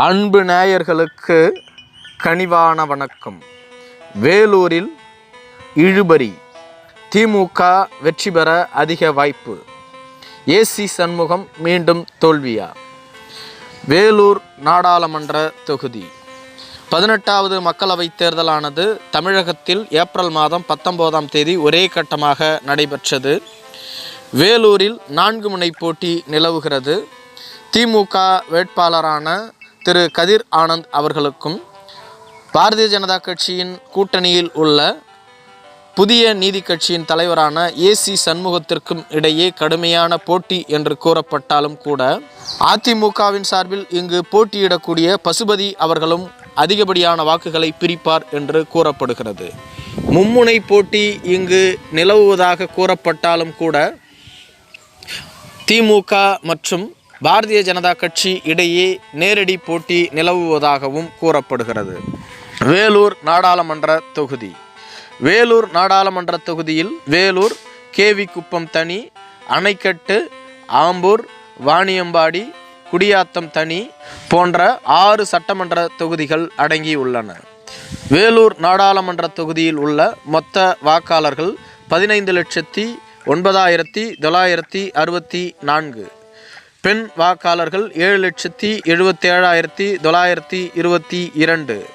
அன்பு நேயர்களுக்கு கனிவான வணக்கம். வேலூரில் இழுபறி திமுக வெற்றி பெற அதிக வாய்ப்பு. ஏசி சண்முகம் மீண்டும் தோல்வியா? வேலூர் நாடாளுமன்ற தொகுதி. பதினெட்டாவது மக்களவைத் தேர்தலானது தமிழகத்தில் ஏப்ரல் மாதம் பத்தொம்போதாம் தேதி ஒரே கட்டமாக நடைபெற்றது. வேலூரில் நான்கு முனை போட்டி நிலவுகிறது. திமுக வேட்பாளரான திரு கதிர் ஆனந்த் அவர்களுக்கும் பாரதிய ஜனதா கட்சியின் கூட்டணியில் உள்ள புதிய நீதி கட்சியின் தலைவரான ஏசி சண்முகத்திற்கும் இடையே கடுமையான போட்டி என்று கூறப்பட்டாலும் கூட அதிமுகவின் சார்பில் இங்கு போட்டியிடக்கூடிய பசுபதி அவர்களும் அதிகப்படியான வாக்குகளை பிரிப்பார் என்று கூறப்படுகிறது. மும்முனை போட்டி இங்கு நிலவுவதாக கூறப்பட்டாலும் கூட திமுக மற்றும் பாரதிய ஜனதா கட்சி இடையே நேரடி போட்டி நிலவுவதாகவும் கூறப்படுகிறது. வேலூர் நாடாளுமன்ற தொகுதி. வேலூர் நாடாளுமன்ற தொகுதியில் வேலூர் கேவி குப்பம் தனி அணைக்கட்டு ஆம்பூர் வாணியம்பாடி குடியாத்தம் தனி போன்ற ஆறு சட்டமன்ற தொகுதிகள் அடங்கியுள்ளன. வேலூர் நாடாளுமன்ற தொகுதியில் உள்ள மொத்த வாக்காளர்கள் பதினைந்து லட்சத்தி ஒன்பதாயிரத்தி தொள்ளாயிரத்தி அறுபத்தி நான்கு. பெண் வாக்காளர்கள் ஏழு லட்சத்தி எழுபத்தேழாயிரத்தி தொள்ளாயிரத்தி இருபத்தி இரண்டு.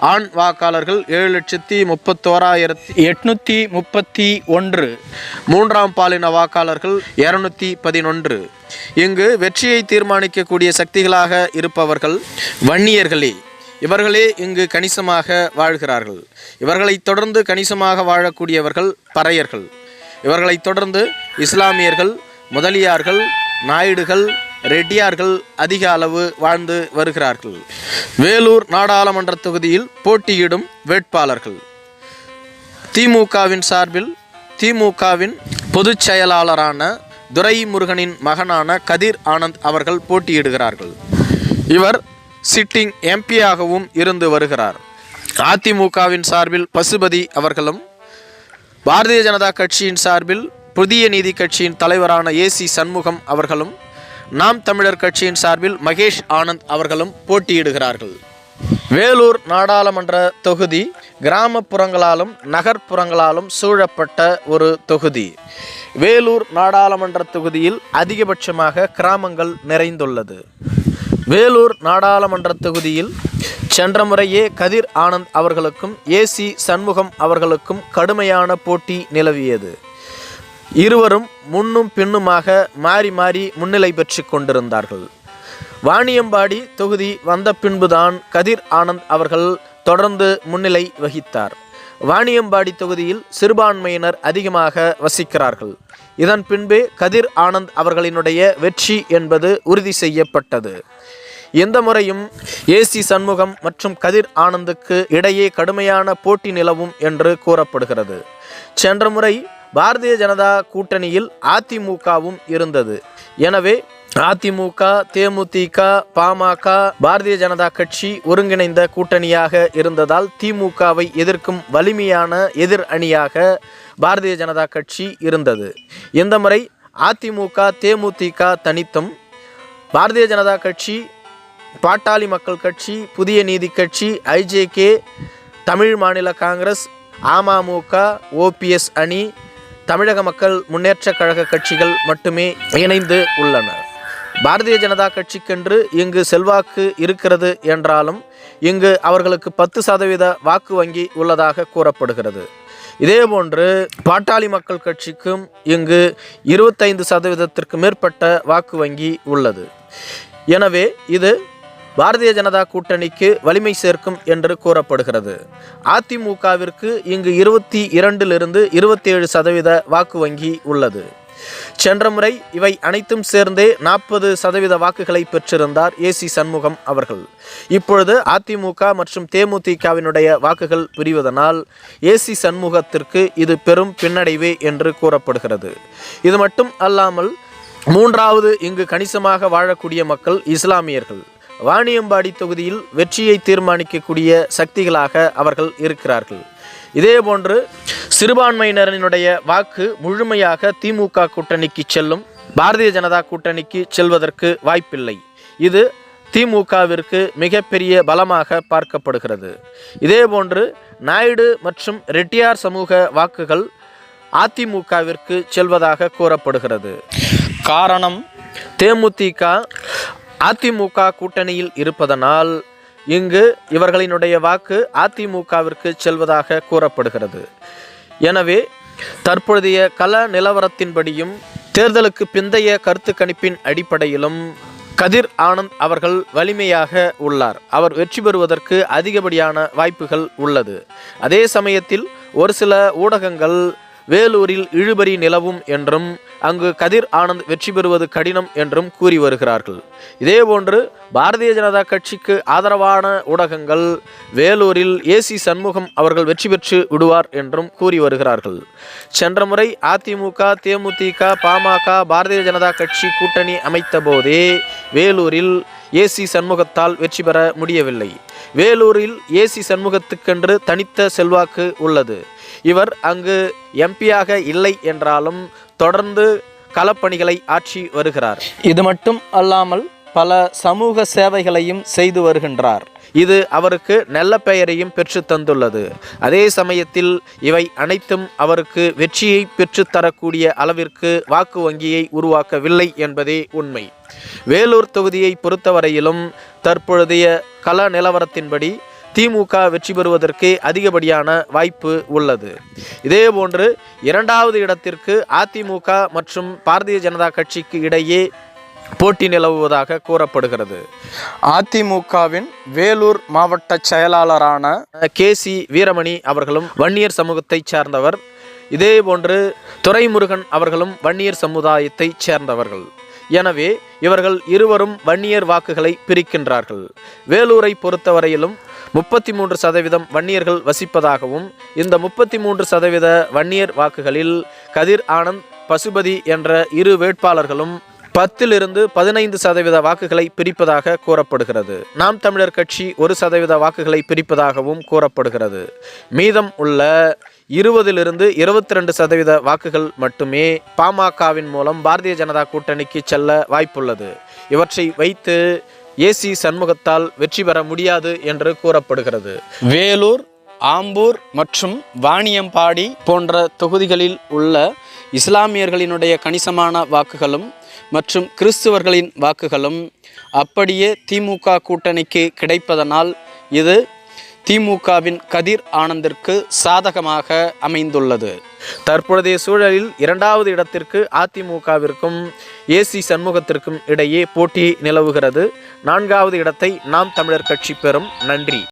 ஆண் வாக்காளர்கள் ஏழு லட்சத்தி முப்பத்தோராயிரத்தி எட்நூற்றி முப்பத்தி ஒன்று. மூன்றாம் பாலின வாக்காளர்கள் இரநூத்தி பதினொன்று. இங்கு வெற்றியை தீர்மானிக்கக்கூடிய சக்திகளாக இருப்பவர்கள் வன்னியர்களே. இவர்களே இங்கு கணிசமாக வாழ்கிறார்கள். இவர்களைத் தொடர்ந்து கணிசமாக வாழக்கூடியவர்கள் பறையர்கள். இவர்களைத் தொடர்ந்து இஸ்லாமியர்கள் முதலியார்கள் நாயுடுகள் ரெட்டியார்கள் அதிக அளவு வாழ்ந்து வருகிறார்கள். வேலூர் நாடாளுமன்ற தொகுதியில் போட்டியிடும் வேட்பாளர்கள். திமுகவின் சார்பில் திமுகவின் பொதுச் செயலாளரான துரைமுருகனின் மகனான கதிர் ஆனந்த் அவர்கள் போட்டியிடுகிறார்கள். இவர் சிட்டிங் எம்பியாகவும் இருந்து வருகிறார். அதிமுகவின் சார்பில் பசுபதி அவர்களும் பாரதிய ஜனதா கட்சியின் சார்பில் புதிய நீதி கட்சியின் தலைவரான ஏசி சண்முகம் அவர்களும் நாம் தமிழர் கட்சியின் சார்பில் மகேஷ் ஆனந்த் அவர்களும் போட்டியிடுகிறார்கள். வேலூர் நாடாளுமன்ற தொகுதி கிராமப்புறங்களாலும் நகர்ப்புறங்களாலும் சூழப்பட்ட ஒரு தொகுதி. வேலூர் நாடாளுமன்ற தொகுதியில் அதிகபட்சமாக கிராமங்கள் நிறைந்துள்ளது. வேலூர் நாடாளுமன்ற தொகுதியில் சென்ற முறையே கதிர் ஆனந்த் அவர்களுக்கும் ஏசி சண்முகம் அவர்களுக்கும் கடுமையான போட்டி நிலவியது. இருவரும் முன்னும் பின்னுமாக மாறி மாறி முன்னிலை பெற்று கொண்டிருந்தார்கள். வாணியம்பாடி தொகுதி வந்த பின்புதான் கதிர் ஆனந்த் அவர்கள் தொடர்ந்து முன்னிலை வகித்தார். வாணியம்பாடி தொகுதியில் சிறுபான்மையினர் அதிகமாக வசிக்கிறார்கள். இதன் பின்பே கதிர் ஆனந்த் அவர்களினுடைய வெற்றி என்பது உறுதி செய்யப்பட்டது. எந்த முறையும் ஏசி சண்முகம் மற்றும் கதிர் ஆனந்துக்கு இடையே கடுமையான போட்டி நிலவும் என்று கூறப்படுகிறது. சென்ற முறை பாரதிய ஜனதா கூட்டணியில் அதிமுகவும் இருந்தது. எனவே அதிமுக தேமுதிக பாமக பாரதிய ஜனதா கட்சி ஒருங்கிணைந்த கூட்டணியாக இருந்ததால் திமுகவை எதிர்க்கும் வலிமையான எதிர் அணியாக பாரதிய ஜனதா கட்சி இருந்தது. இந்த முறை அதிமுக தேமுதிக தனித்தும் பாரதிய ஜனதா கட்சி பாட்டாளி மக்கள் கட்சி புதிய நீதி கட்சி ஐஜேகே தமிழ் மாநில காங்கிரஸ் அமமுக ஓபிஎஸ் அணி தமிழக மக்கள் முன்னேற்றக் கழக கட்சிகள் மட்டுமே இணைந்து உள்ளன பாரதிய ஜனதா கட்சிக்கென்று இங்கு செல்வாக்கு இருக்கிறது என்றாலும் இங்கு அவர்களுக்கு பத்து சதவீத வாக்கு வங்கி உள்ளதாக கூறப்படுகிறது. இதேபோன்று பாட்டாளி மக்கள் கட்சிக்கும் இங்கு இருபத்தைந்து சதவீதத்திற்கு மேற்பட்ட வாக்கு வங்கி உள்ளது. எனவே இது பாரதிய ஜனதா கூட்டணிக்கு வலிமை சேர்க்கும் என்று கூறப்படுகிறது. அதிமுகவிற்கு இங்கு இருபத்தி இரண்டிலிருந்து இருபத்தி ஏழு சதவீத வாக்கு வங்கி உள்ளது. சென்ற முறை இவை அனைத்தும் சேர்ந்தே நாற்பது சதவீத வாக்குகளை பெற்றிருந்தார் ஏசி சண்முகம் அவர்கள். இப்பொழுது அதிமுக மற்றும் தேமுதிகவினுடைய வாக்குகள் பிரிவதனால் ஏசி சண்முகத்திற்கு இது பெரும் பின்னடைவே என்று கூறப்படுகிறது. இது மட்டும் அல்லாமல் மூன்றாவது இங்கு கணிசமாக வாழக்கூடிய மக்கள் இஸ்லாமியர்கள். வாணியம்பாடி தொகுதியில் வெற்றியை தீர்மானிக்கக்கூடிய சக்திகளாக அவர்கள் இருக்கிறார்கள். இதேபோன்று சிறுபான்மையினரினுடைய வாக்கு முழுமையாக திமுக கூட்டணிக்கு செல்லும் பாரதிய ஜனதா கூட்டணிக்கு செல்வதற்கு வாய்ப்பில்லை. இது திமுகவிற்கு மிகப்பெரிய பலமாக பார்க்கப்படுகிறது. இதேபோன்று நாயுடு மற்றும் ரெட்டியார் சமூக வாக்குகள் அதிமுகவிற்கு செல்வதாக கூறப்படுகிறது. காரணம் தேமுதிக அதிமுக கூட்டணியில் இருப்பதனால் இங்கு இவர்களினுடைய வாக்கு அதிமுகவிற்கு செல்வதாக கூறப்படுகிறது. எனவே தற்பொழுதைய கல நிலவரத்தின்படியும் தேர்தலுக்கு பிந்தைய கருத்து கணிப்பின் அடிப்படையிலும் கதிர் ஆனந்த் அவர்கள் வலிமையாக உள்ளார். அவர் வெற்றி பெறுவதற்கு அதிகப்படியான வாய்ப்புகள் உள்ளது. அதே சமயத்தில் ஒரு சில ஊடகங்கள் வேலூரில் இழுபறி நிலவும் என்றும் அங்கு கதிர் ஆனந்த் வெற்றி பெறுவது கடினம் என்றும் கூறி வருகிறார்கள். இதேபோன்று பாரதிய ஜனதா கட்சிக்கு ஆதரவான ஊடகங்கள் வேலூரில் ஏசி சண்முகம் அவர்கள் வெற்றி பெற்று விடுவார் என்றும் கூறி வருகிறார்கள். சென்ற முறை அதிமுக தேமுதிக பாமக பாரதிய ஜனதா கட்சி கூட்டணி அமைத்த போதே வேலூரில் ஏசி சண்முகத்தால் வெற்றி பெற முடியவில்லை. வேலூரில் ஏசி சண்முகத்துக்கென்று தனித்த செல்வாக்கு உள்ளது. இவர் அங்கு எம்பியாக இல்லை என்றாலும் தொடர்ந்து களப்பணிகளை ஆற்றி வருகிறார். இது மட்டும் அல்லாமல் பல சமூக சேவைகளையும் செய்து வருகின்றார். இது அவருக்கு நல்ல பெயரையும் பெற்று தந்துள்ளது. அதே சமயத்தில் இவை அனைத்தும் அவருக்கு வெற்றியை பெற்றுத்தரக்கூடிய அளவிற்கு வாக்கு வங்கியை உருவாக்கவில்லை என்பதே உண்மை. வேலூர் தொகுதியை பொறுத்தவரையிலும் தற்பொழுதைய கள நிலவரத்தின்படி திமுக வெற்றி பெறுவதற்கு அதிகப்படியான வாய்ப்பு உள்ளது. இதேபோன்று இரண்டாவது இடத்திற்கு அதிமுக மற்றும் பாரதிய ஜனதா கட்சிக்கு இடையே போட்டி நிலவுவதாக கூறப்படுகிறது. அதிமுகவின் வேலூர் மாவட்ட செயலாளரான கே சி வீரமணி அவர்களும் வன்னியர் சமூகத்தைச் சேர்ந்தவர். இதேபோன்று துரைமுருகன் அவர்களும் வன்னியர் சமுதாயத்தைச் சேர்ந்தவர்கள். எனவே இவர்கள் இருவரும் வன்னியர் வாக்குகளை பிரிக்கின்றார்கள். வேலூரை பொறுத்தவரையிலும் முப்பத்தி மூன்று சதவீதம் வன்னியர்கள் வசிப்பதாகவும் இந்த முப்பத்தி மூன்று சதவீத வன்னியர் வாக்குகளில் கதிர் ஆனந்த் பசுபதி என்ற இரு வேட்பாளர்களும் பத்திலிருந்து பதினைந்து சதவீத வாக்குகளை பிரிப்பதாக கூறப்படுகிறது. நாம் தமிழர் கட்சி ஒரு சதவீத வாக்குகளை பிரிப்பதாகவும் கூறப்படுகிறது. மீதம் உள்ள இருபதிலிருந்து இருபத்தி ரெண்டு சதவீத வாக்குகள் மட்டுமே பாமகவின் மூலம் பாரதிய ஜனதா கூட்டணிக்கு செல்ல வாய்ப்புள்ளது. இவற்றை வைத்து ஏசி சண்முகத்தால் வெற்றி பெற முடியாது என்று கூறப்படுகிறது. வேலூர் ஆம்பூர் மற்றும் வாணியம்பாடி போன்ற தொகுதிகளில் உள்ள இஸ்லாமியர்களினுடைய கணிசமான வாக்குகளும் மற்றும் கிறிஸ்துவர்களின் வாக்குகளும் அப்படியே திமுக கூட்டணிக்கு கிடைப்பதனால் இது திமுகவின் கதிர் ஆனந்திற்கு சாதகமாக அமைந்துள்ளது. தற்பொழுதைய சூழலில் இரண்டாவது இடத்திற்கு அதிமுகவிற்கும் ஏசி சண்முகத்திற்கும் இடையே போட்டி நிலவுகிறது. நான்காவது இடத்தை நாம் தமிழர் கட்சி பெறும். நன்றி.